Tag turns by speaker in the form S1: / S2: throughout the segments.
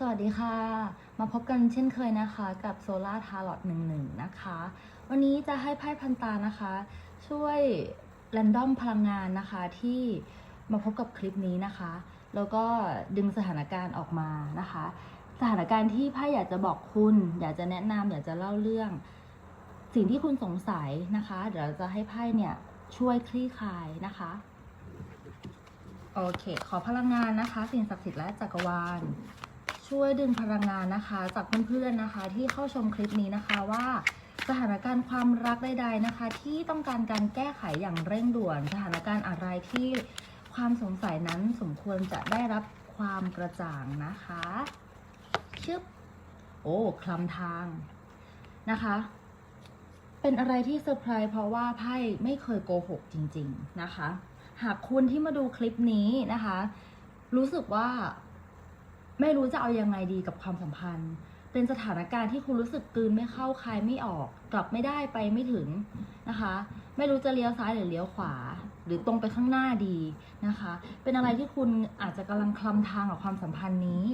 S1: สวัสดีค่ะ มาพบกันเช่นเคยนะคะกับโซล่าทา r อ t 11นะคะ วันนี้จะให้ไพ่พันตานะคะ ช่วยแรนดอมพลังงานนะคะที่มาพบกับคลิปนี้นะคะ แล้วก็ดึงสถานการณ์ออกมานะคะ สถานการณ์ที่ไพ่อยากจะบอกคุณ อยากจะแนะนำอยากจะเล่าเรื่อง สิ่งที่คุณสงสัยนะคะ เดี๋ยวเราจะให้ไพ่เนี่ยช่วยคลี่คลายนะคะโอเค ขอพลังงานนะคะ สิ่งศักดิ์สิทธิ์และจักรวาล ช่วยดึงพลังงานนะคะ จากเพื่อนๆนะคะ ที่เข้าชมคลิปนี้นะคะว่าสถานการณ์ความรักใดๆนะคะ ที่ต้องการการแก้ไขอย่างเร่งด่วน สถานการณ์อะไรที่ความสงสัยนั้นสมควรจะได้รับความกระจ่างนะคะชึบโอ้คลำทางนะคะ เป็นอะไรที่เซอร์ไพรส์เพราะว่าไพ่ไม่เคยโกหกจริง ๆนะคะ หากคุณที่มาดูคลิปนี้นะคะ รู้สึกว่า ไม่รู้จะเอายังไงดีกับความสัมพันธ์ เป็นสถานการณ์ที่คุณรู้สึกกลืนไม่เข้าคายไม่ออก กลับไม่ได้ไปไม่ถึงนะคะ ไม่รู้จะเลี้ยวซ้ายหรือเลี้ยวขวา หรือตรงไปข้างหน้าดีนะคะ เป็นอะไรที่คุณอาจจะกำลังคลำทางกับความสัมพันธ์นี้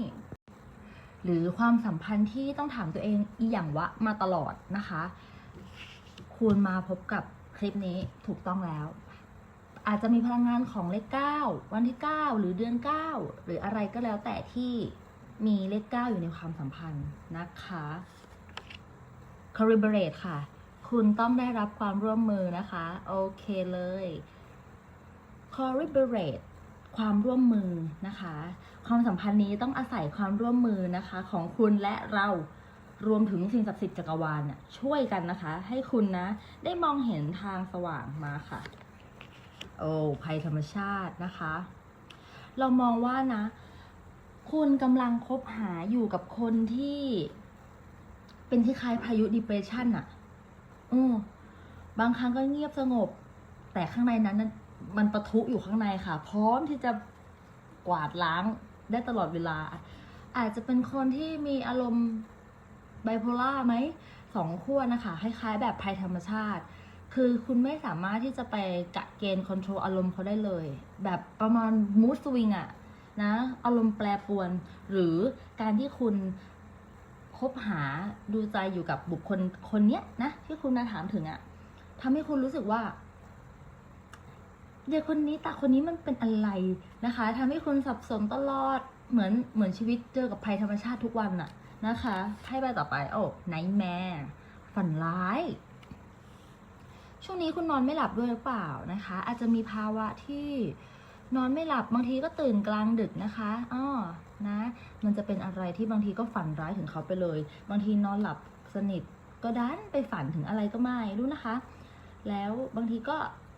S1: หรือความสัมพันธ์ที่ต้องถามตัวเองอีหยังวะมาตลอดนะคะ คุณมาพบกับคลิปนี้ถูกต้องแล้ว อาจจะมีพลังงานของเลข 9 วันที่ 9 หรือเดือน 9 หรืออะไรก็แล้วแต่ที่มีเลข 9 อยู่ในความสัมพันธ์นะคะ Collaborate ค่ะ คุณต้องได้รับความร่วมมือนะคะ โอเคเลย Collaborate ความร่วมมือนะคะ ความสัมพันธ์นี้ต้องอาศัยความร่วมมือนะคะ ของคุณและเรารวมถึงสิ่งศักดิ์สิทธิ์จักรวาลน่ะช่วยกันนะคะ ให้คุณนะ ได้มองเห็นทางสว่างมาค่ะ โอ้ภัยธรรมชาตินะคะ เรามองว่านะ คุณกำลังคบหาอยู่กับคนที่ เป็นที่คล้ายพายุ depression อะอือบางครั้งก็เงียบสงบ แต่ข้างในนั้นมันปะทุอยู่ข้างในค่ะ พร้อมที่จะกวาดล้างได้ตลอดเวลา อาจจะเป็นคนที่มีอารมณ์ไบโพล่าไหมสองขั้วนะคะ คล้ายๆแบบภัยธรรมชาติ คือคุณไม่สามารถที่จะไปกะเกณฑ์คอนโทรลอารมณ์เขาได้เลย แบบประมาณมูสวิงอะนะอารมณ์แปรปรวน หรือการที่คุณคบหาดูใจอยู่กับบุคคลคนเนี้ยนะที่คุณนะถามถึงอะทำให้คุณรู้สึกว่าเด็กคนนี้ตาคนนี้มันเป็นอะไรนะคะทำให้คุณสับสนตลอดเหมือนเหมือนชีวิตเจอกับภัยธรรมชาติทุกวันอะนะคะให้ไปต่อไป โอ้ไนแมร์ฝันร้าย ช่วงนี้คุณนอนไม่หลับด้วยหรือเปล่านะคะ อาจจะมีภาวะที่นอนไม่หลับบางทีก็ตื่นกลางดึกนะคะอ้อนะ มันจะเป็นอะไรที่บางทีก็ฝันร้ายถึงเขาไปเลย บางทีนอนหลับสนิทก็ดันไปฝันถึงอะไรก็ไม่รู้นะคะ แล้วบางทีก็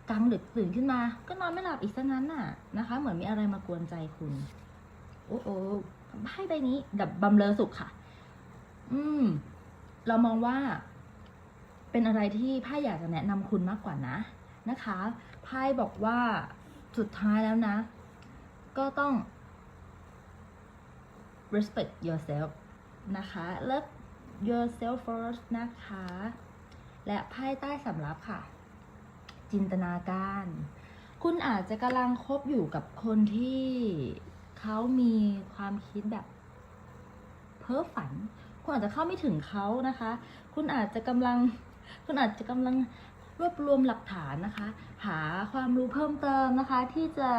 S1: กลางดึกตื่นขึ้นมา ก็นอนไม่หลับอีกซะนั้นน่ะนะคะ เหมือนมีอะไรมากวนใจคุณ โอ้โอ้ไพ่ใบนี้ดับบำเลอสุขค่ะ อืม เรามองว่า เป็นอะไรที่ไพ่อยากจะแนะนำคุณมากกว่านะนะคะไพ่บอกว่าสุดท้ายแล้วนะ ก็ต้อง respect yourself นะคะ love yourself first นะคะ และไพ่ใต้สำรับค่ะ จินตนาการ คุณอาจจะกำลังคบอยู่กับคนที่เขามีความคิดแบบเพ้อฝัน คุณอาจจะเข้าไม่ถึงเขานะคะ คุณอาจจะกำลัง คุณอาจจะกำลังรวบรวมหลักฐานนะคะ หาความรู้เพิ่มเติมนะคะ ที่จะ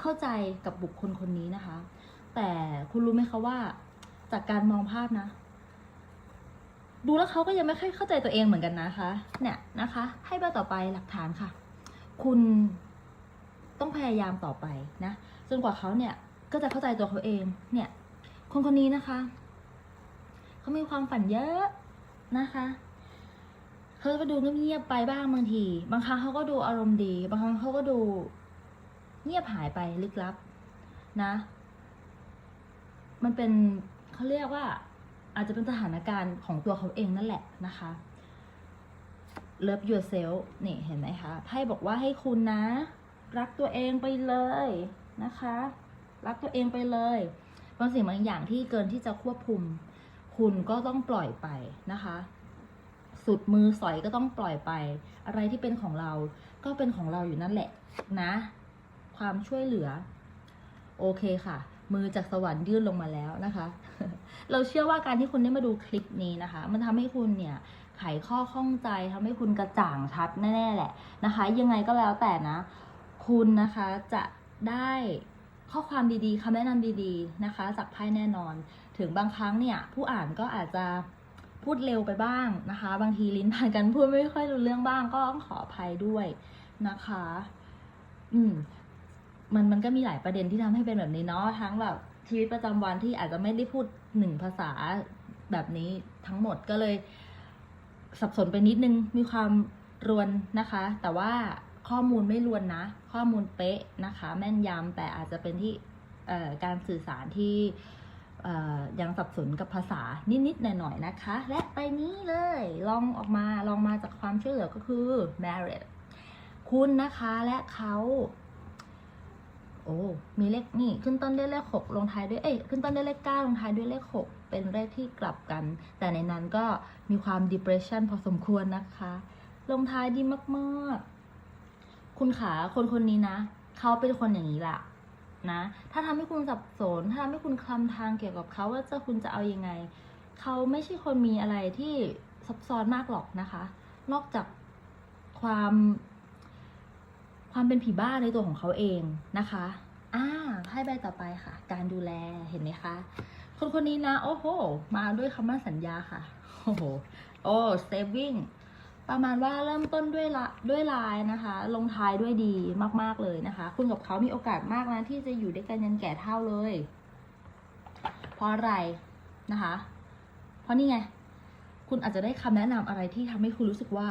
S1: เข้าใจกับบุคคลคนนี้นะคะ แต่คุณรู้ไหมคะว่า จากการมองภาพนะ ดูแล้วเขาก็ยังไม่ค่อยเข้าใจตัวเองเหมือนกันนะคะ เนี่ยนะคะ ให้ใบต่อไปหลักฐานค่ะ คุณต้องพยายามต่อไปนะจนกว่าเขาเนี่ยก็จะเข้าใจตัวเขาเอง เนี่ย คนคนนี้นะคะ เขามีความฝันเยอะนะคะ เขาก็ดูเงียบๆไปบ้างบางที บางครั้งเขาก็ดูอารมณ์ดี บางครั้งเขาก็ดู เงียบหายไปลึกลับ นะ มันเป็นเขาเรียกว่า อาจจะเป็นสถานการณ์ของตัวเขาเองนั่นแหละนะคะ Love yourself นี่เห็นไหมคะไพ่บอกว่าให้คุณนะ รักตัวเองไปเลยนะคะ รักตัวเองไปเลยบางสิ่งบางอย่างที่เกินที่จะควบคุม คุณก็ต้องปล่อยไปนะคะ สุดมือสอยก็ต้องปล่อยไป อะไรที่เป็นของเราก็เป็นของเราอยู่นั่นแหละนะ ความช่วยเหลือ โอเคค่ะ มือจากสวรรค์ยื่นลงมาแล้วนะคะ เราเชื่อว่าการที่คุณได้มาดูคลิปนี้นะคะ มันทำให้คุณเนี่ยไขข้อข้องใจทำให้คุณกระจ่างชัดแน่ๆแหละนะคะ ยังไงก็แล้วแต่นะ คุณนะคะจะได้ข้อความดีๆคำแนะนำดีๆนะคะ จากไพ่แน่นอน ถึงบางครั้งเนี่ย ผู้อ่านก็อาจจะ พูดเร็วไปบ้างนะคะ บางทีลิ้นพันกันพูดไม่ค่อยรู้เรื่องบ้างก็ต้องขออภัยด้วยนะคะ อืม มันมันก็มีหลายประเด็นที่ทำให้เป็นแบบนี้เนาะทั้งแบบชีวิตประจำวันที่อาจจะไม่ได้พูดหนึ่งภาษาแบบนี้ทั้งหมดก็เลย สับสนไปนิดนึงมีความรวนนะคะ แต่ว่าข้อมูลไม่รวนนะ ข้อมูลเป๊ะนะคะ แม่นยำแต่อาจจะเป็นที่การสื่อสารที่ ยังสับสนกับภาษานิดๆหน่อยๆนะคะ และไปนี้เลยลองออกมาลองมาจากความช่วยเหลือก็คือ married คุณนะคะและเขาโอ้มีเลขนี่ขึ้นต้นด้วยเลขหกลงท้ายด้วยเอ้ยขึ้นต้นด้วยเลขเก้าลงท้ายด้วยเลขหกเป็นเลขที่กลับกัน แต่ในนั้นก็มีความ depression พอสมควรนะคะ ลงท้ายดีมากๆ คุณขาคนคนนี้นะ เขาเป็นคนอย่างนี้แหละ นะ ถ้าทำให้คุณสับสน ถ้าทำให้คุณคลำทางเกี่ยวกับเขาว่าจะคุณจะเอายังไง เขาไม่ใช่คนมีอะไรที่ซับซ้อนมากหรอกนะคะ นอกจากความ ความเป็นผีบ้าในตัวของเขาเองนะคะอ่าให้ใบต่อไปค่ะ การดูแลเห็นไหมคะ คนคนนี้นะ โอ้โห มาด้วยคำมั่นสัญญาค่ะ โอ้โห โอ้ saving ประมาณว่าเริ่มต้นด้วยละด้วยลายนะคะ ลงท้ายด้วยดีมากๆเลยนะคะ คุณกับเขามีโอกาสมากนะที่จะอยู่ด้วยกันยันแก่เท่าเลย เพราะอะไรนะคะ เพราะนี่ไง คุณอาจจะได้คำแนะนำอะไรที่ทำให้คุณรู้สึกว่า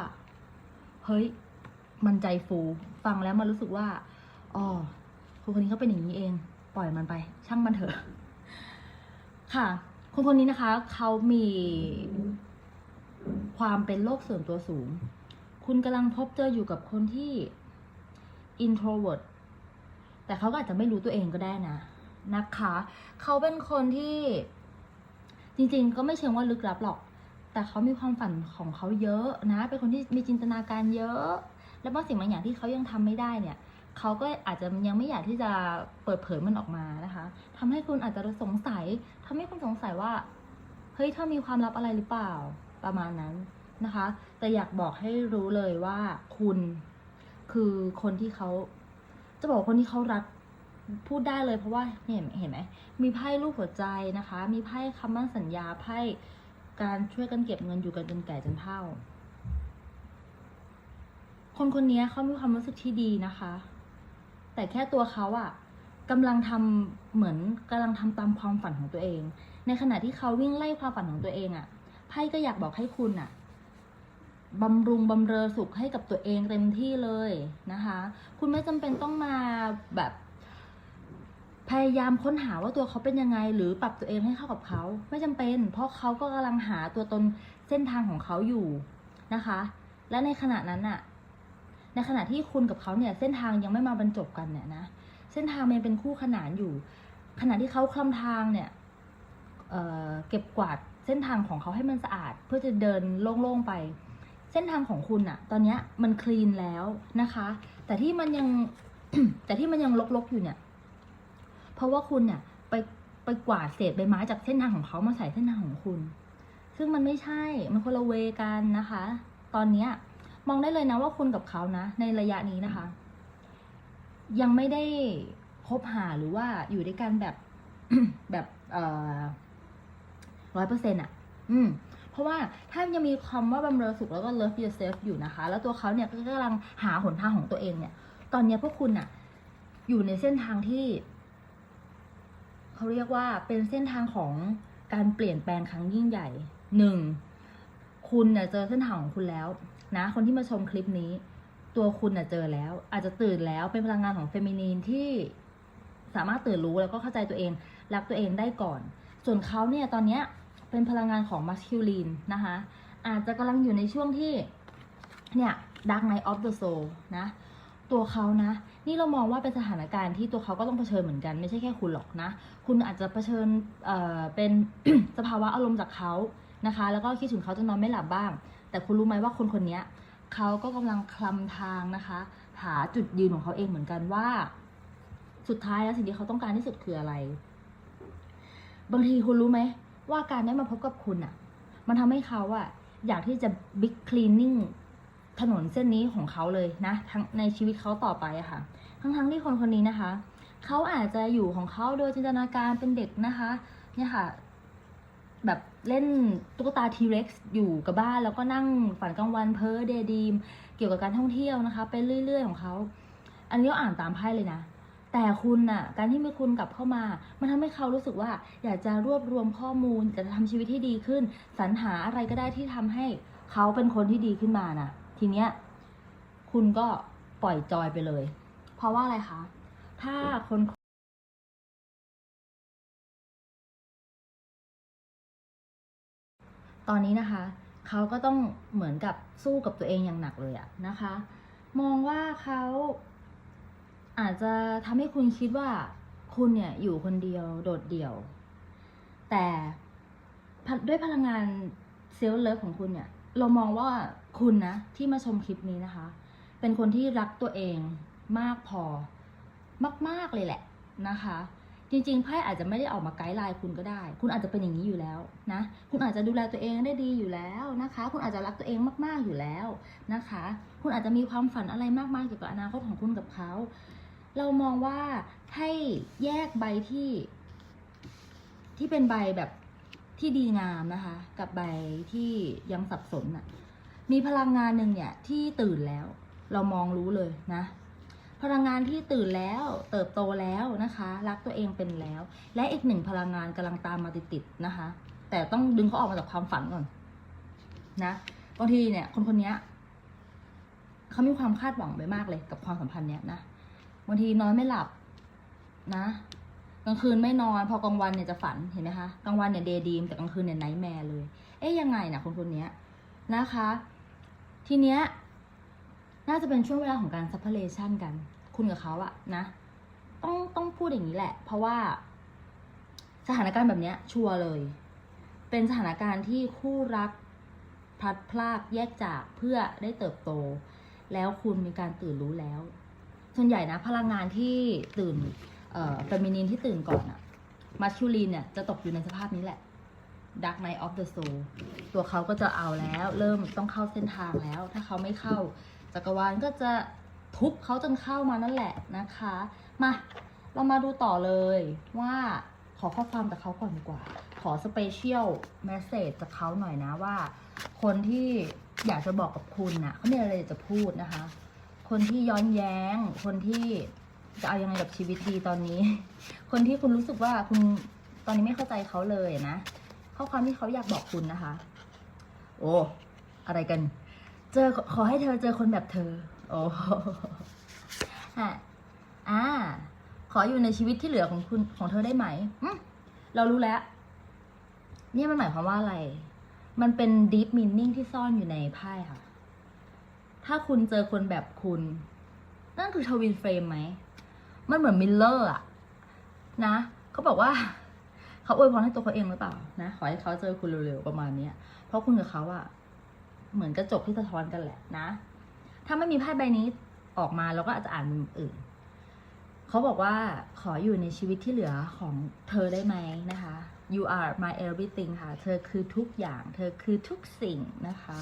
S1: เฮ้ย มันใจฟูฟังแล้วมันรู้สึกว่าอ๋อคนคนนี้เขาเป็นอย่างนี้เอง ปล่อยมันไป ช่างมันเถอะ ค่ะ คนคนนี้นะคะเขามี ความเป็นโลกส่วนตัวสูง คุณกำลังพบเจออยู่กับคนที่ introvert แต่เขาก็อาจจะไม่รู้ตัวเองก็ได้นะ นะคะ เขาเป็นคนที่จริงๆ ก็ไม่เชิงว่าลึกลับหรอก แต่เขามีความฝันของเขาเยอะนะ เป็นคนที่มีจินตนาการเยอะ และบางสิ่งบางอย่างที่เขายังทำไม่ได้เนี่ย เขาก็อาจจะยังไม่อยากที่จะเปิดเผยมันออกมานะคะทำให้คุณอาจจะสงสัยทำให้คุณสงสัยว่า เฮ้ยเธอมีความลับอะไรหรือเปล่า ประมาณนั้นนะคะ แต่อยากบอกให้รู้เลยว่าคุณคือคนที่เขาจะบอกคนที่เขารักพูดได้เลยเพราะว่าเห็นเห็นไหมมีไพ่รูปหัวใจนะคะ มีไพ่คำมั่นสัญญาไพ่การช่วยกันเก็บเงินอยู่กันจนแก่จนเฒ่า คนคนนี้เขามีความรู้สึกที่ดีนะคะ แต่แค่ตัวเขาอะกำลังทำเหมือนกำลังทำตามความฝันของตัวเอง ในขณะที่เขาวิ่งไล่ความฝันของตัวเองอะ ไพ่ก็อยากบอกให้คุณอะบำรุงบำเรอสุขให้กับตัวเองเต็มที่เลยนะคะ คุณไม่จำเป็นต้องมาแบบ พยายามค้นหาว่าตัวเขาเป็นยังไง หรือปรับตัวเองให้เข้ากับเขา ไม่จำเป็น เพราะเขาก็กำลังหาตัวตนเส้นทางของเขาอยู่นะคะ และในขณะนั้นอะในขณะที่คุณกับเขาเนี่ย เส้นทางยังไม่มาบรรจบกันเนี่ยนะเส้นทางมันเป็นคู่ขนานอยู่ ขณะที่เขาคลำทางเนี่ยเเก็บกวาด เส้นทางของเขาให้มันสะอาด เพื่อจะเดินโล่งๆไป เส้นทางของคุณอะตอนนี้มันคลีนแล้วนะคะ แต่ที่มันยังแต่ที่มันยังลกๆอยู่เนี่ย เพราะว่าคุณเนี่ยไปไปกวาดเศษใบไม้จากเส้นทางของเขามาใส่เส้นทางของคุณ ซึ่งมันไม่ใช่ มันคนละเวกันนะคะ ตอนเนี้ยมองได้เลยนะว่าคุณกับเขานะ ในระยะนี้นะคะ ยังไม่ได้คบหาหรือว่าอยู่ด้วยกันแบบแบบ เอ่อ ร้อยเปอร์เซ็นต์อะ อืม เพราะว่าถ้ายังมีคำว่าบำเรอสุขแล้วก็ love yourself อยู่นะคะ แล้วตัวเขาเนี่ยก็กำลังหาหนทางของตัวเองเนี่ย ตอนเนี้ยพวกคุณอะ อยู่ในเส้นทางที่ เขาเรียกว่าเป็นเส้นทางของการเปลี่ยนแปลงครั้งยิ่งใหญ่หนึ่งคุณเนี่ยเจอเส้นทางของคุณแล้ว นะ คนที่มาชมคลิปนี้ ตัวคุณน่ะเจอแล้ว อาจจะตื่นแล้วเป็นพลังงานของเฟมินีนที่สามารถตื่นรู้แล้วก็เข้าใจตัวเอง รักตัวเองได้ก่อน ส่วนเขาเนี่ยตอนเนี้ย เป็นพลังงานของมัสคิวลีนนะคะอาจจะกำลังอยู่ในช่วงที่เนี่ย Dark Night of the Soul นะ ตัวเขานะ นี่เรามองว่าเป็นสถานการณ์ที่ตัวเขาก็ต้องเผชิญเหมือนกัน ไม่ใช่แค่คุณหรอกนะ คุณอาจจะเผชิญเอ่อเป็นสภาวะอารมณ์จากเขานะคะ แล้วก็คิดถึงเขาจนนอนไม่หลับบ้าง แต่คุณรู้ไหมว่าคนคนนี้เขาก็กำลังคลำทางนะคะ หาจุดยืนของเขาเองเหมือนกันว่า สุดท้ายแล้วสิ่งที่เขาต้องการที่สุดคืออะไร บางทีคุณรู้ไหม ว่าการได้มาพบกับคุณอะมันทำให้เขาอะอยากที่จะบิ๊กคลีนนิ่งถนนเส้นนี้ของเขาเลยนะทั้งในชีวิตเขาต่อไปอะค่ะ ทั้งๆที่คนคนนี้นะคะ เขาอาจจะอยู่ของเขาโดยจินตนาการเป็นเด็กนะคะ เนี่ยค่ะ แบบเล่นตุ๊กตาทีเร็กซ์อยู่กับบ้าน แล้วก็นั่งฝันกลางวันเพ้อเดย์ดีม เกี่ยวกับการท่องเที่ยวนะคะไปเรื่อย ๆ ของเขา อันนี้ก็อ่านตามไพ่เลยนะ แต่คุณน่ะ การที่มีคุณกลับเข้ามา มันทำให้เขารู้สึกว่าอยากจะรวบรวมข้อมูลจะทำชีวิตที่ดีขึ้น สรรหาอะไรก็ได้ที่ทำให้เขาเป็นคนที่ดีขึ้นมาน่ะทีเนี้ยคุณก็ปล่อยจอยไปเลย เพราะว่าอะไรคะ ถ้าคนตอนนี้นะคะ เขาก็ต้องเหมือนกับสู้กับตัวเองอย่างหนักเลยอะนะคะ มองว่าเขา อาจจะทำให้คุณคิดว่าคุณเนี่ยอยู่คนเดียวโดดเดี่ยว แต่ด้วยพลังงานเซลล์เลิฟของคุณเนี่ย เรามองว่าคุณนะ ที่มาชมคลิปนี้นะคะ เป็นคนที่รักตัวเองมากพอมาก ๆ เลยแหละนะคะ จริงๆไพ่อาจจะไม่ได้ออกมาไกด์ไลน์คุณก็ได้ คุณอาจจะเป็นอย่างนี้อยู่แล้วนะ คุณอาจจะดูแลตัวเองได้ดีอยู่แล้วนะคะ คุณอาจจะรักตัวเองมาก ๆอยู่แล้วนะคะ คุณอาจจะมีความฝันอะไรมากมายเกี่ยวกับอนาคตของคุณกับเขา เรามองว่าให้แยกใบที่ ที่เป็นใบแบบที่ดีงามนะคะ กับใบที่ยังสับสนน่ะ มีพลังงานหนึ่งเนี่ยที่ตื่นแล้ว เรามองรู้เลยนะ พลังงานที่ตื่นแล้ว เติบโตแล้วนะคะ รักตัวเองเป็นแล้ว และอีกหนึ่งพลังงานกำลังตามมาติดๆนะคะ แต่ต้องดึงเขาออกมาจากความฝันก่อนนะบางทีเนี่ย คนคนนี้เขามีความคาดหวังไปมากเลยกับความสัมพันธ์เนี้ยนะ บางทีนอนไม่หลับนะกลางคืนไม่นอน พอกลางวันเนี่ยจะฝันเห็นไหมคะกลางวันเนี่ยเดย์ดีมแต่กลางคืนเนี่ยไนท์แมร์เลย เอ๊ยยังไงนะคนคนนี้นะคะ ทีเนี้ยน่าจะเป็นช่วงเวลาของการซัพพ r เลชันกัน คุณกับเขาอะนะ ต้องต้องพูดอย่างนี้แหละ เพราะว่า สถานการณ์แบบเนี้ย ชัวร์เลย เป็นสถานการณ์ที่คู่รักพลัดพรากแยกจากเพื่อได้เติบโต แล้วคุณมีการตื่นรู้แล้ว ส่วนใหญ่นะ พลังงานที่ตื่นเอ่อเฟมินีนที่ตื่นก่อนอะมาชูลีนเนี่ยจะตกอยู่ในสภาพนี้แหละ Dark Night of the Soul ตัวเขาก็จะเอาแล้ว เริ่มต้องเข้าเส้นทางแล้ว ถ้าเขาไม่เข้า จักรวาลก็จะทุบเขาจนเข้ามานั่นแหละนะคะ มาเรามาดูต่อเลยว่าขอข้อความจากเขาก่อนดีกว่า ขอสเปเชียลเมสเซจจากเขาหน่อยนะว่า คนที่อยากจะบอกกับคุณน่ะเขามีอะไรจะพูดนะคะ คนที่ย้อนแย้ง คนที่จะเอายังไงกับชีวิตดีตอนนี้ คนที่คุณรู้สึกว่าคุณตอนนี้ไม่เข้าใจเขาเลยนะ ข้อความที่เขาอยากบอกคุณนะคะ โอ้อะไรกัน เจอขอให้เธอเจอคนแบบเธอ โอ้ฮะอ่า ขออยู่ในชีวิตที่เหลือของคุณของเธอได้ไหมอืมเรารู้แล้วเนี่ยมันหมายความว่าอะไร มันเป็น deep meaning ที่ซ่อนอยู่ในไพ่ค่ะ ถ้าคุณเจอคนแบบคุณ นั่นคือทวินเฟรมไหม มันเหมือนมิลเลอร์อะนะเขาบอกว่าเขาอวยพรให้ตัวเขาเองหรือเปล่านะขอให้เขาเจอคุณเร็วๆประมาณเนี้ยเพราะคุณกับเขาอะเหมือนกระจกที่สะท้อนกันแหละนะ ถ้าไม่มีไพ่ใบนี้ออกมาเราก็อาจจะอ่านมุมอื่นเขาบอกว่าขออยู่ในชีวิตที่เหลือของเธอได้ไหมนะคะ you are my everything ค่ะ เธอคือทุกอย่าง เธอคือทุกสิ่งนะคะ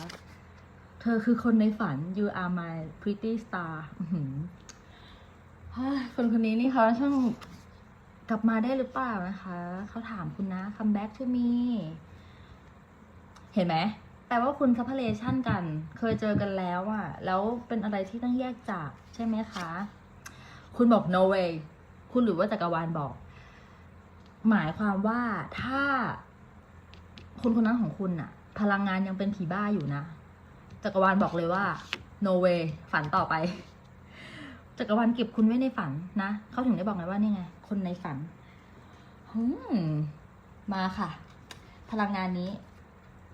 S1: ธอคือคนในฝัน you are my pretty star คนคนนี้นี่เขาช่างกลับมาได้หรือเปล่านะคะ เขาถามคุณนะ come back to me เห็นไหม แปลว่าคุณซัพพเลชันกัน เคยเจอกันแล้วอะแล้วเป็นอะไรที่ต้องแยกจากใช่ไหมคะ คุณบอก no way คุณหรือว่าจักรวาลบอก หมายความว่าถ้าคนคนนั้นของคุณอะพลังงานยังเป็นผีบ้าอยู่นะ จักรวาลบอกเลยว่า no way ฝันต่อไป จักรวาลเก็บคุณไว้ในฝันนะเขาถึงได้บอกไงว่านี่ไง คนในฝันหืมมาค่ะ พลังงานนี้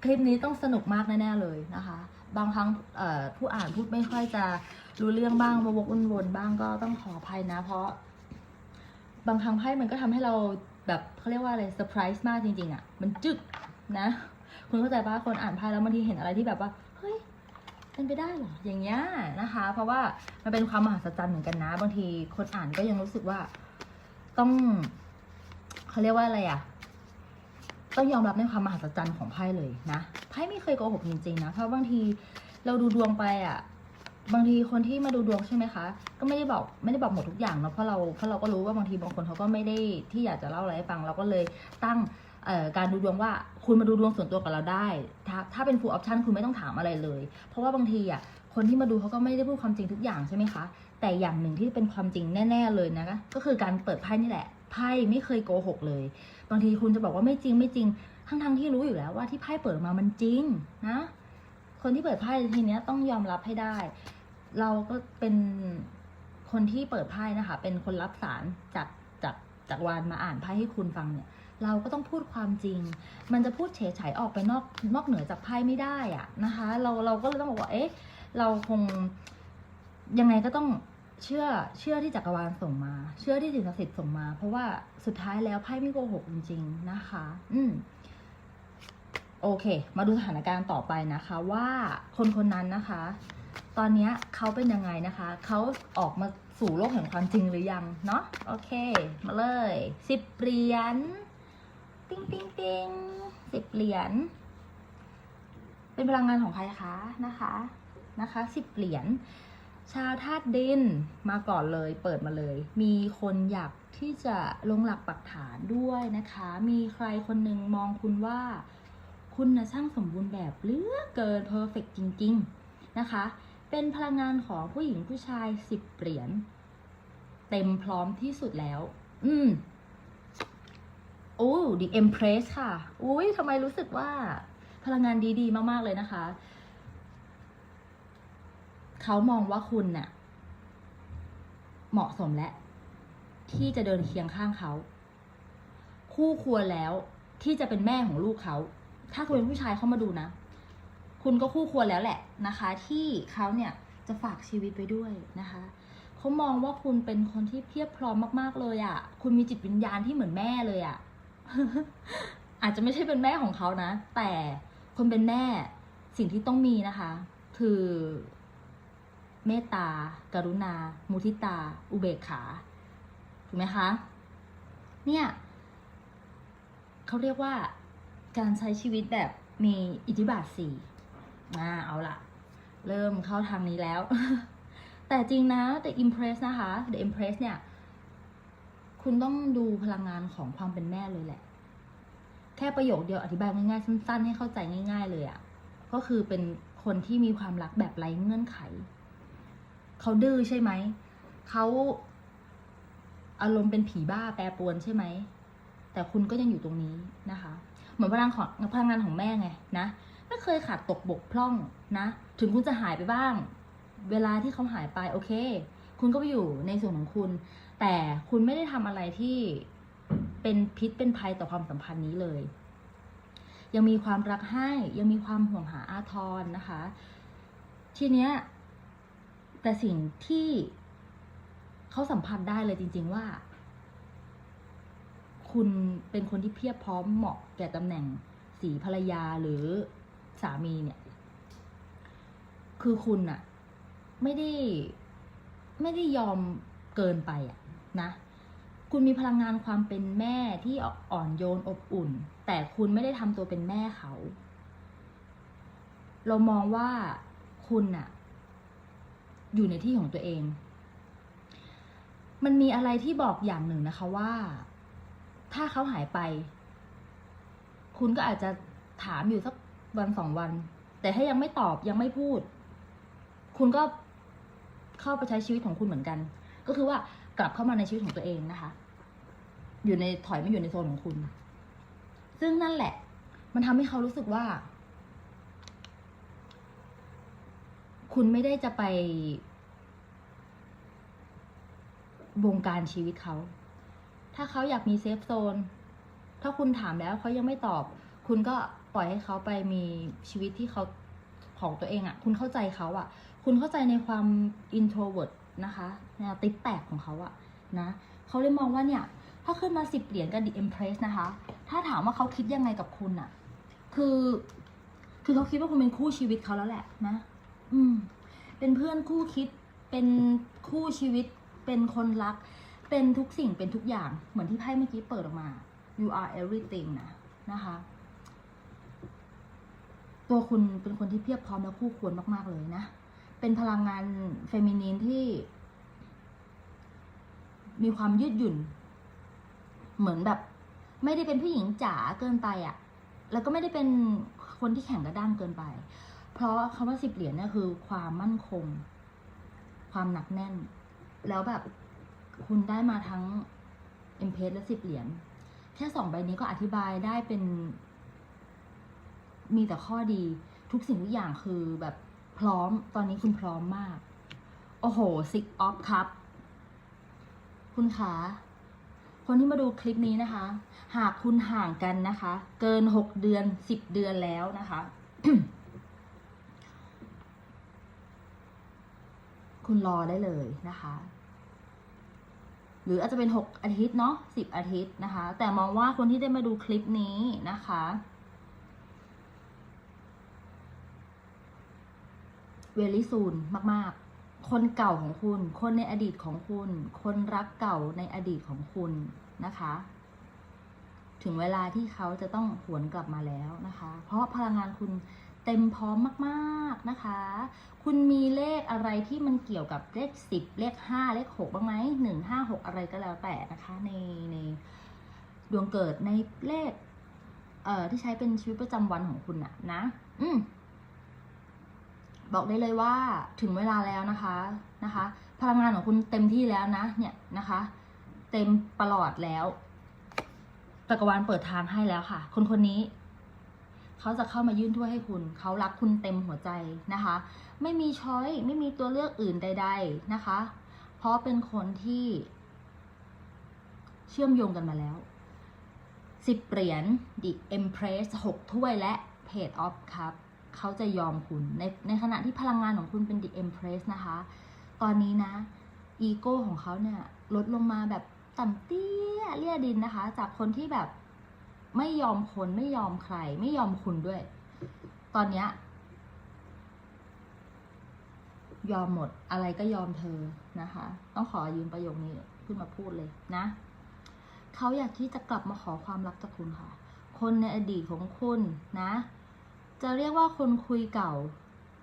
S1: คลิปนี้ต้องสนุกมากแน่ๆเลยนะคะ บางครั้งผู้อ่านพูดไม่ค่อยจะรู้เรื่องบ้างวกๆวนๆบ้างก็ต้องขออภัยนะ เพราะ บางครั้งไพ่มันก็ทำให้เราแบบเขาเรียกว่าอะไรเซอร์ไพรส์มากจริงๆอะ่ะ มันจึกนะ คุณเข้าใจป่ะคนอ่านไพ่แล้วบางทีเห็นอะไรที่แบบว่า เป็นไปได้เหรออย่างเงี้ยนะคะ เพราะว่ามันเป็นความมหัศจรรย์เหมือนกันนะ บางทีคนอ่านก็ยังรู้สึกว่า ต้องเขาเรียกว่าอะไรอะ่ะต้องยอมรับในความมหัศจรรย์ของไพ่เลยนะไพ่ไม่เคยโกหกจริงๆนะเพราะบางทีเราดูดวงไปอะบางทีคนที่มาดูดวงใช่ไหมคะ ก็ไม่ได้บอกไม่ได้บอกหมดทุกอย่างเนาะเพราะเราเพราะเราก็รู้ว่าบางทีบางคนเขาก็ไม่ได้ที่อยากจะเล่าอะไรให้ฟังเราก็เลยตั้ง การดูดวงว่าคุณมาดูดวงส่วนตัวกับเราได้ ถ้าถ้าเป็น full option คุณไม่ต้องถามอะไรเลย เพราะว่าบางทีอะคนที่มาดูเขาก็ไม่ได้พูดความจริงทุกอย่างใช่ไหมคะ แต่อย่างหนึ่งที่เป็นความจริงแน่ ๆ เลยนะก็คือการเปิดไพ่นี่แหละไพ่ไม่เคยโกหกเลย บางทีคุณจะบอกว่าไม่จริงไม่จริงทั้งๆที่รู้อยู่แล้วว่าที่ไพ่เปิดมามันจริงนะคนที่เปิดไพ่ทีเนี้ยต้องยอมรับให้ได้ เราก็เป็นคนที่เปิดไพ่นะคะ เป็นคนรับสารจากจากจากวานมาอ่านไพ่ให้คุณฟังเนี่ย เราก็ต้องพูดความจริง มันจะพูดเฉยฉายออกไปนอกนอกเหนือจากไพ่ไม่ได้อะนะคะ เราเราก็เลยต้องบอกว่า เอ๊ะ เราคงยังไงก็ต้องเชื่อเชื่อที่จักรวาลส่งมา เชื่อที่สิ่งศักดิ์สิทธิ์ส่งมา เพราะว่าสุดท้ายแล้วไพ่ไม่โกหกจริง ๆ นะคะ อืมโอเค มาดูสถานการณ์ต่อไปนะคะ ว่าคนคนนั้นนะคะ ตอนนี้เขาเป็นยังไงนะคะ เขาออกมาสู่โลกแห่งความจริงหรือยัง เนาะโอเค มาเลยสิบเหรียญ ปิ้งปิ้งปิ้งสิบเหรียญ เป็นพลังงานของใครคะนะคะ นะคะสิบเหรียญ ชาวธาตุดินมาก่อนเลยเปิดมาเลย มีคนอยากที่จะลงหลักปักฐานด้วยนะคะ มีใครคนหนึ่งมองคุณว่า คุณนะช่างสมบูรณ์แบบเหลือเกินเพอร์เฟกจริง ๆ นะคะ เป็นพลังงานของผู้หญิงผู้ชายสิบเหรียญ เต็มพร้อมที่สุดแล้ว อืม อ้ดีเอ็มเพรสค่ะ อุ้ยทำไมรู้สึกว่าพลังงานดีๆ มาก ๆ เลยนะคะ เขามองว่าคุณน่ะ เหมาะสมแล้วที่จะเดินเคียงข้างเขา คู่ควรแล้วที่จะเป็นแม่ของลูกเขา ถ้าคุณเป็นผู้ชายเข้ามาดูนะ คุณก็คู่ควรแล้วแหละนะคะ ที่เขาเนี่ยจะฝากชีวิตไปด้วยนะคะเขามองว่าคุณเป็นคนที่เพียบพร้อมมาก ๆ เลยอะ่ะ คุณมีจิตวิญญาณที่เหมือนแม่เลยอะ่ะ อาจจะไม่ใช่เป็นแม่ของเขานะ แต่คนเป็นแม่สิ่งที่ต้องมีนะคะ คือเมตตา กรุณา มุทิตา อุเบกขา ถูกไหมคะ เนี่ยเขาเรียกว่าการใช้ชีวิตแบบมีอิทธิบาทสี่อ่าเอาละเริ่มเข้าทางนี้แล้ว แต่จริงนะ The Impress นะคะ The Impress เนี่ย คุณต้องดูพลังงานของความเป็นแม่เลยแหละ แค่ประโยคเดียวอธิบายง่ายๆ สั้น ๆ ให้เข้าใจง่าย ๆ เลยอะ่ะ ก็คือเป็นคนที่มีความรักแบบไร้เงื่อนไข เขาดื้อใช่ไหม เขาอารมณ์เป็นผีบ้าแปรปรวนใช่ไหม แต่คุณก็ยังอยู่ตรงนี้นะคะ เหมือนพลังของพลังงานของแม่ไงนะไม่เคยขาดตกบกพร่องนะ ถึงคุณจะหายไปบ้าง เวลาที่เขาหายไปโอเค คุณก็ไปอยู่ในส่วนของคุณแต่คุณไม่ได้ทำอะไรที่เป็นพิษเป็นภัยต่อความสัมพันธ์นี้เลย ยังมีความรักให้ยังมีความห่วงหาอาทรนะคะ ทีเนี้ยแต่สิ่งที่เขาสัมผัสได้เลยจริง ๆว่า คุณเป็นคนที่เพียบพร้อมเหมาะแก่ตำแหน่งสีภรรยาหรือสามีเนี่ย คือคุณอะไม่ได้ไม่ได้ยอมเกินไปอะ นะ คุณมีพลังงานความเป็นแม่ที่อ่อนโยนอบอุ่น แต่คุณไม่ได้ทำตัวเป็นแม่เขา เรามองว่าคุณอะอยู่ในที่ของตัวเอง มันมีอะไรที่บอกอย่างหนึ่งนะคะว่า ถ้าเขาหายไป คุณก็อาจจะถามอยู่สักวันสองวัน แต่ถ้ายังไม่ตอบยังไม่พูด คุณก็เข้าไปใช้ชีวิตของคุณเหมือนกัน ก็คือว่า กลับเข้ามาในชีวิตของตัวเองนะคะ อยู่ในถอยไม่อยู่ในโซนของคุณ ซึ่งนั่นแหละ มันทำให้เขารู้สึกว่า คุณไม่ได้จะไปบงการชีวิตเขา ถ้าเขาอยากมีเซฟโซน ถ้าคุณถามแล้วเขายังไม่ตอบ คุณก็ปล่อยให้เขาไปมีชีวิตที่เขาของตัวเองอะ่ะ คุณเข้าใจเขาอะ่ะ คุณเข้าใจในความ introvert นะคะแนวติ๊กแตกของเขาอะนะเขาเลยมองว่าเนี่ยถ้าขึ้นมาสิบเหรียญกับ The Empress นะคะ ถ้าถามว่าเขาคิดยังไงกับคุณอะ่ะคือ คือเขาคิดว่าคุณเป็นคู่ชีวิตเขาแล้วแหละนะ อืม เป็นเพื่อนคู่คิด เป็นคู่ชีวิต เป็นคนรัก เป็นทุกสิ่ง เป็นทุกอย่าง เหมือนที่ไพ่เมื่อกี้เปิดออกมา you are everything นะ นะคะ ตัวคุณเป็นคนที่เพียบพร้อมและคู่ควรมาก ๆ เลยนะ เป็นพลังงานเฟมินีนที่ มีความยืดหยุ่น เหมือนแบบ ไม่ได้เป็นผู้หญิงจ๋าเกินไปอะ่ะ แล้วก็ไม่ได้เป็นคนที่แข็งกระด้างเกินไป เพราะคำว่าสิบเหรียญเนี่ยคือ ความมั่นคง ความหนักแน่น แล้วแบบคุณได้มาทั้งเอ็มเพสและสิบเหรียญแค่สองใบนี้ก็อธิบายได้เป็น มีแต่ข้อดี ทุกสิ่งทุกอย่างคือแบบ พร้อม ตอนนี้คุณพร้อมมาก โอ้โหซิกออฟครับ คุณคะคนที่มาดูคลิปนี้นะคะ หากคุณห่างกันนะคะ เกินหกเดือนสิบเดือนแล้วนะคะ คุณรอได้เลยนะคะ หรืออาจจะเป็นหกอาทิตย์เนาะสิบอาทิตย์นะคะ แต่มองว่าคนที่ได้มาดูคลิปนี้นะคะ เวลิซูนมาก ๆ คนเก่าของคุณ คนในอดีตของคุณ คนรักเก่าในอดีตของคุณนะคะ ถึงเวลาที่เขาจะต้องหวนกลับมาแล้วนะคะ เพราะพลังงานคุณเต็มพร้อมมาก ๆ นะคะ คุณมีเลขอะไรที่มันเกี่ยวกับเลขสิบเลขห้าเลขหกบ้างไหมหนึ่งห้าหกอะไรก็แล้วแต่นะคะ ในในดวงเกิดในเลข เอ่อที่ใช้เป็นชีวิตประจำวันของคุณอะนะ อืม บอกได้เลยว่าถึงเวลาแล้วนะคะนะคะ พลังงานของคุณเต็มที่แล้วนะ เนี่ยนะคะ เต็มประหลอดแล้วจักรวาลเปิดทางให้แล้วค่ะ คนคนนี้เขาจะเข้ามายื่นถ้วยให้คุณ เขารักคุณเต็มหัวใจนะคะ ไม่มีช้อยไม่มีตัวเลือกอื่นใด ๆนะคะ เพราะเป็นคนที่เชื่อมโยงกันมาแล้วสิบเหรียญ The Empress หกถ้วยและ Page of ครับ เขาจะยอมคุณ ในในขณะที่พลังงานของคุณเป็น The Empress นะคะ ตอนนี้นะ อีโก้ของเขาเนี่ย ลดลงมาแบบต่ำเตี้ยเลี่ยดินนะคะ จากคนที่แบบไม่ยอมคนไม่ยอมใคร ไม่ยอมคุณด้วย ตอนเนี้ยยอมหมดอะไรก็ยอมเธอนะคะ ต้องขอยืมประโยคนี้ขึ้นมาพูดเลยนะเขาอยากที่จะกลับมาขอความรักจากคุณค่ะ คนในอดีตของคุณนะ จะเรียกว่าคนคุยเก่า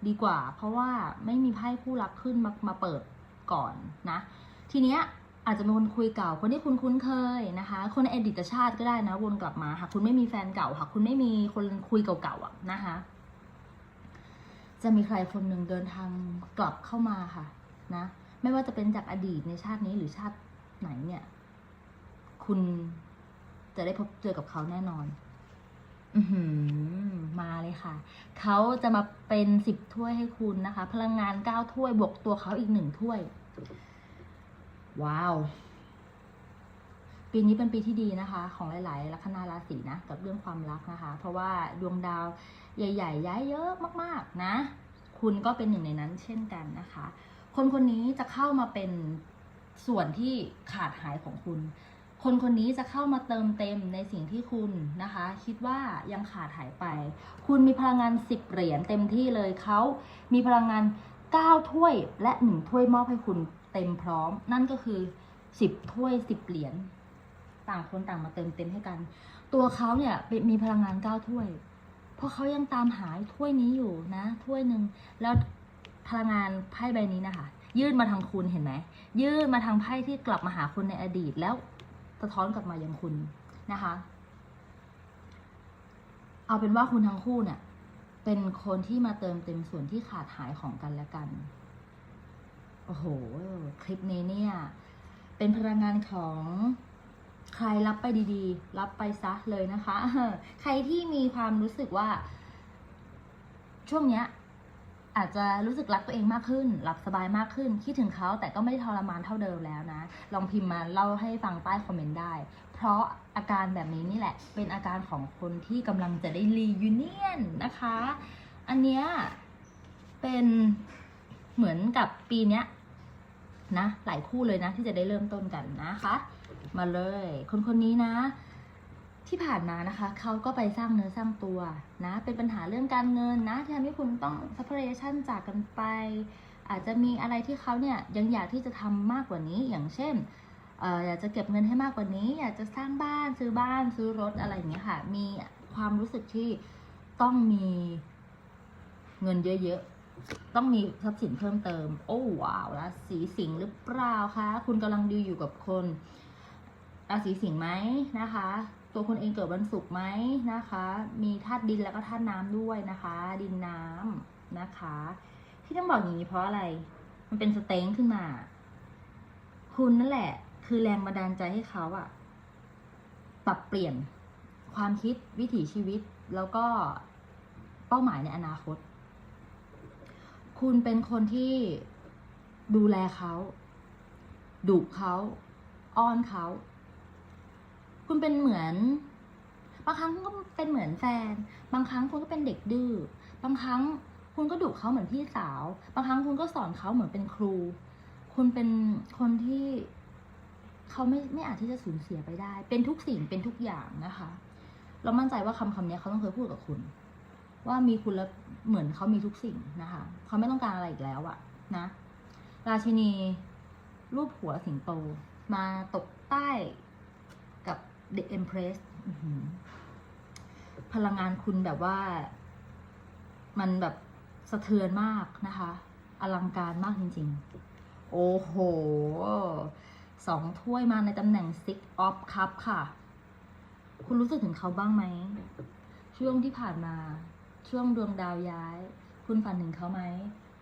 S1: ดีกว่า เพราะว่าไม่มีไพ่คู่รักขึ้นมามาเปิดก่อนนะ ทีเนี้ยอาจจะเป็นคนคุยเก่า คนที่คุณคุ้นเคยนะคะ คนในอดีตชาติก็ได้นะวนกลับมาหากคุณไม่มีแฟนเก่าหากคุณไม่มีคนคุยเก่าๆอะนะคะ จะมีใครคนหนึ่งเดินทางกลับเข้ามาค่ะนะไม่ว่าจะเป็นจากอดีตในชาตินี้หรือชาติไหนเนี่ย คุณจะได้พบเจอกับเขาแน่นอน มาเลยค่ะ เขาจะมาเป็นสิบถ้วยให้คุณนะคะ พลังงานเก้าถ้วยบวกตัวเขาอีกหนึ่งถ้วย ว้าว ปีนี้เป็นปีที่ดีนะคะ ของหลาย ๆ ลัคนาราศีนะ กับเรื่องความรักนะคะ เพราะว่าดวงดาวใหญ่ ๆ ย้ายเยอะมาก ๆ นะ คุณก็เป็นหนึ่งในนั้นเช่นกันนะคะ คนคนนี้จะเข้ามาเป็นส่วนที่ขาดหายของคุณ คนคนนี้จะเข้ามาเติมเต็มในสิ่งที่คุณนะคะ คิดว่ายังขาดหายไป คุณมีพลังงานสิบเหรียญเต็มที่เลยเขามีพลังงานเก้าถ้วยและหนึ่งถ้วยมอบให้คุณเต็มพร้อม นั่นก็คือสิบถ้วยสิบเหรียญต่างคนต่างมาเติมเต็มให้กัน ตัวเขาเนี่ยมีพลังงานเก้าถ้วย เพราะเขายังตามหาถ้วยนี้อยู่นะ ถ้วยหนึ่งแล้วพลังงานไพ่ใบนี้นะคะ ยื่นมาทางคุณเห็นไหม ยื่นมาทางไพ่ที่กลับมาหาคุณในอดีตแล้ว สะท้อนกลับมาอยังคุณนะคะ เอาเป็นว่าคุณทั้งคู่เนี่ยเป็นคนที่มาเติมเต็มส่วนที่ขาดหายของกันและกัน โอ้โห คลิปนี้เนี่ย เป็นพลังงานของใครรับไปดีๆ รับไปซะเลยนะคะ ใครที่มีความรู้สึกว่า ช่วงเนี้ย อาจจะรู้สึกรักตัวเองมากขึ้น หลับสบายมากขึ้น คิดถึงเขาแต่ก็ไม่ได้ทรมานเท่าเดิมแล้วนะ ลองพิมพ์มาเล่าให้ฟังใต้คอมเมนต์ได้ เพราะอาการแบบนี้นี่แหละ เป็นอาการของคนที่กำลังจะได้รียูเนียนนะคะ อันเนี้ยเป็นเหมือนกับปีเนี้ยนะ หลายคู่เลยนะที่จะได้เริ่มต้นกันนะคะ มาเลย คนคนนี้นะ ที่ผ่านมานะคะเขาก็ไปสร้างเนื้อสร้างตัวนะเป็นปัญหาเรื่องการเงินนะที่ทำให้คุณต้อง separation จากกันไป อาจจะมีอะไรที่เขาเนี่ยยังอยากที่จะทำมากกว่านี้อย่างเช่นอยากจะเก็บเงินให้มากกว่านี้ อยากจะสร้างบ้านซื้อบ้านซื้อรถอะไรอย่างเงี้ยค่ะ มีความรู้สึกที่ต้องมีเงินเยอะๆ ต้องมีทรัพย์สินเพิ่มเติม โอ้ว้าวราศีสิงห์หรือเปล่าคะ คุณกำลังดีอยู่กับคนราศีสิงห์ไหมนะคะ ตัวคุณเองเกิดวันศุกร์ไหมนะคะ มีธาตุดินแล้วก็ธาตุน้ำด้วยนะคะ ดินน้ำนะคะ ที่ต้องบอกอย่างนี้เพราะอะไร มันเป็นสเต็งขึ้นมา คุณนั่นแหละ คือแรงบันดาลใจให้เขาอะปรับเปลี่ยนความคิดวิถีชีวิตแล้วก็เป้าหมายในอนาคต คุณเป็นคนที่ดูแลเขาดุเขา อ้อนเขา คุณเป็นเหมือน บางครั้งคุณก็เป็นเหมือนแฟน บางครั้งคุณก็เป็นเด็กดื้อ บางครั้งคุณก็ดุเขาเหมือนพี่สาว บางครั้งคุณก็สอนเขาเหมือนเป็นครู คุณเป็นคนที่เขาไม่ไม่อาจที่จะสูญเสียไปได้ เป็นทุกสิ่งเป็นทุกอย่างนะคะ เรามั่นใจว่าคำคำนี้เขาต้องเคยพูดกับคุณ ว่ามีคุณแล้วเหมือนเขามีทุกสิ่งนะคะเขาไม่ต้องการอะไรอีกแล้วอะนะ ราชินีรูปหัวสิงโตมาตกใต้ The Empress อื้อหือพลังงานคุณแบบว่า มันแบบสะเทือนมากนะคะ อลังการมากจริง ๆ โอ้โหสองถ้วยมาในตำแหน่ง Six of Cup ค่ะ คุณรู้สึกถึงเขาบ้างไหม ช่วงที่ผ่านมา ช่วงดวงดาวย้าย คุณฝันถึงเขาไหม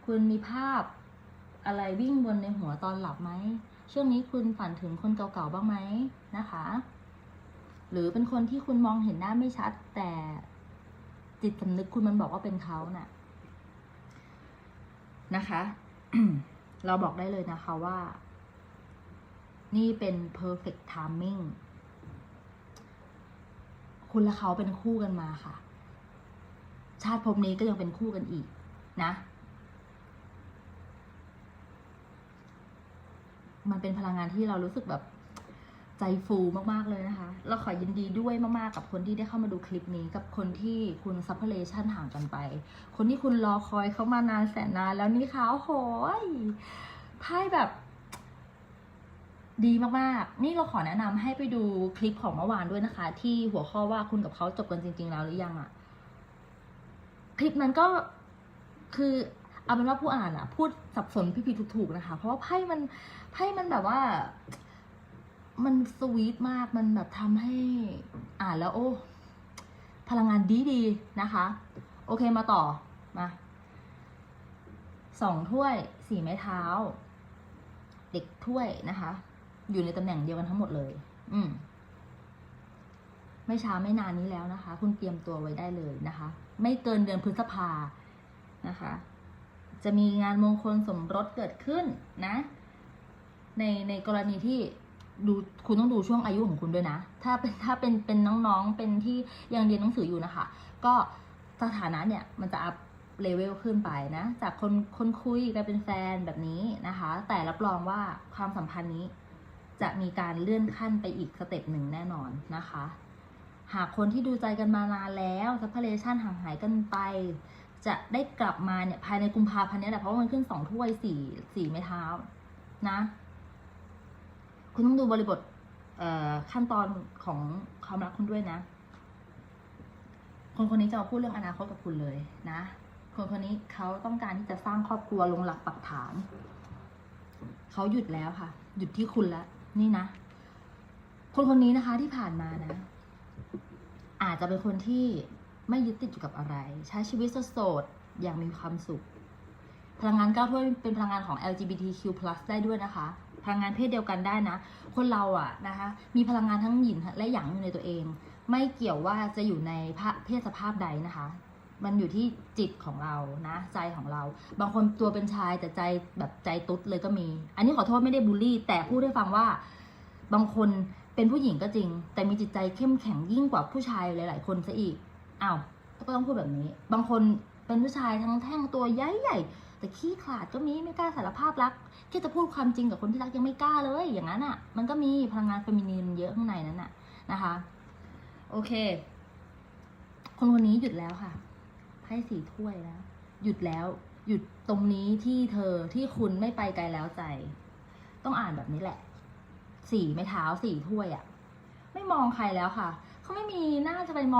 S1: คุณมีภาพอะไรวิ่งวนในหัวตอนหลับไหม ช่วงนี้คุณฝันถึงคนเก่าๆบ้างไหมนะคะ หรือเป็นคนที่คุณมองเห็นหน้าไม่ชัด แต่จิตสำนึกคุณมันบอกว่าเป็นเขาน่ะ นะคะ เราบอกได้เลยนะคะว่า นี่เป็น perfect timing คุณและเขาเป็นคู่กันมาค่ะ ชาติภพนี้ก็ยังเป็นคู่กันอีก นะ มันเป็นพลังงานที่เรารู้สึกแบบ ใจฟูมากๆเลยนะคะ เราขอยินดีด้วยมากๆกับคนที่ได้เข้ามาดูคลิปนี้ กับคนที่คุณซัพเพลชันห่างกันไป คนที่คุณรอคอยเขามานานแสนนานแล้วนี่ค่ะโอ้โหยไพ่แบบ ดีมากๆ นี่เราขอแนะนำให้ไปดูคลิปของเมื่อวานด้วยนะคะ ที่หัวข้อว่าคุณกับเขาจบกันจริง ๆ แล้วหรือยังอะคลิปนั้นก็คือเอาเป็นว่าผู้อ่านอะพูดสับสนผิดๆถูกๆนะคะ เพราะว่าไพ่มันไพ่มันแบบว่า มันสวีทมากมันแบบทำให้อ่านแล้วโอ้ พลังงานดีๆนะคะ โอเคมาต่อมาสองถ้วยสี่ไม้เท้า เด็กถ้วยนะคะ อยู่ในตำแหน่งเดียวกันทั้งหมดเลย อืมไม่ช้าไม่นานนี้แล้วนะคะ คุณเตรียมตัวไว้ได้เลยนะคะ ไม่เกินเดือนพฤษภานะคะ จะมีงานมงคลสมรสเกิดขึ้นนะ ในในกรณีที่ ดูคุณต้องดูช่วงอายุของคุณด้วยนะ ถ้าเป็นถ้าเป็นเป็นน้องๆ เป็นที่ยังเรียนหนังสืออยู่นะคะ ก็สถานะเนี่ยมันจะอัพเลเวลขึ้นไปนะ จากคนคนคุยกลายเป็นแฟนแบบนี้นะคะ แต่รับรองว่าความสัมพันธ์นี้ จะมีการเลื่อนขั้นไปอีกสเต็ปหนึ่งแน่นอนนะคะ หากคนที่ดูใจกันมานานแล้วซัพเพลชันห่างหายกันไป จะได้กลับมาเนี่ยภายในกุมภาพันธ์เนี้แหละเพราะว่ามันขึ้นสองถ้วยสี่สี่ไม้เท้านะ คุณต้องดูบริบทขั้นตอนของความรักคุณด้วยนะ คนคนนี้จะมาพูดเรื่องอนาคตกับคุณเลยนะ คนคนนี้เขาต้องการที่จะสร้างครอบครัวลงหลักปักฐาน เขาหยุดแล้วค่ะ หยุดที่คุณแล้วนี่นะ คนคนนี้นะคะที่ผ่านมานะ อาจจะเป็นคนที่ไม่ยึดติดอยู่กับอะไร ใช้ชีวิตโสดๆอย่างมีความสุข พลังงานก้าวถ้วยเป็นพลังงานของ LGBTQ+ ได้ด้วยนะคะ พลังงานเพศเดียวกันได้นะ คนเราอะนะคะมีพลังงานทั้งหยินและหยางอยู่ในตัวเอง ไม่เกี่ยวว่าจะอยู่ในเพศสภาพใดนะคะ มันอยู่ที่จิตของเรานะ ใจของเรา บางคนตัวเป็นชายแต่ใจแบบใจตุ๊ดเลยก็มี อันนี้ขอโทษไม่ได้บูลลี่ แต่พูดให้ฟังว่าบางคนเป็นผู้หญิงก็จริง แต่มีจิตใจเข้มแข็งยิ่งกว่าผู้ชายหลาย ๆ คนซะอีกอ้าวก็ต้องพูดแบบนี้ บางคนเป็นผู้ชายทั้งแท่งตัวใหญ่ๆ แต่ขี้ขลาดก็มีไม่กล้าสารภาพรักแค่จะพูดความจริงกับคนที่รักยังไม่กล้าเลย อย่างนั้นอะ มันก็มีพลังงานเฟมินีนเยอะข้างในนั้นน่ะนะคะ โอเค คนคนนี้หยุดแล้วค่ะไพ่สี่ถ้วยแล้ว หยุดแล้ว หยุดตรงนี้ที่เธอที่คุณไม่ไปไกลแล้วใจ ต้องอ่านแบบนี้แหละ สี่ไม้เท้าสี่ถ้วยอะ ไม่มองใครแล้วค่ะ เขาไม่มีหน้าจะไปมอง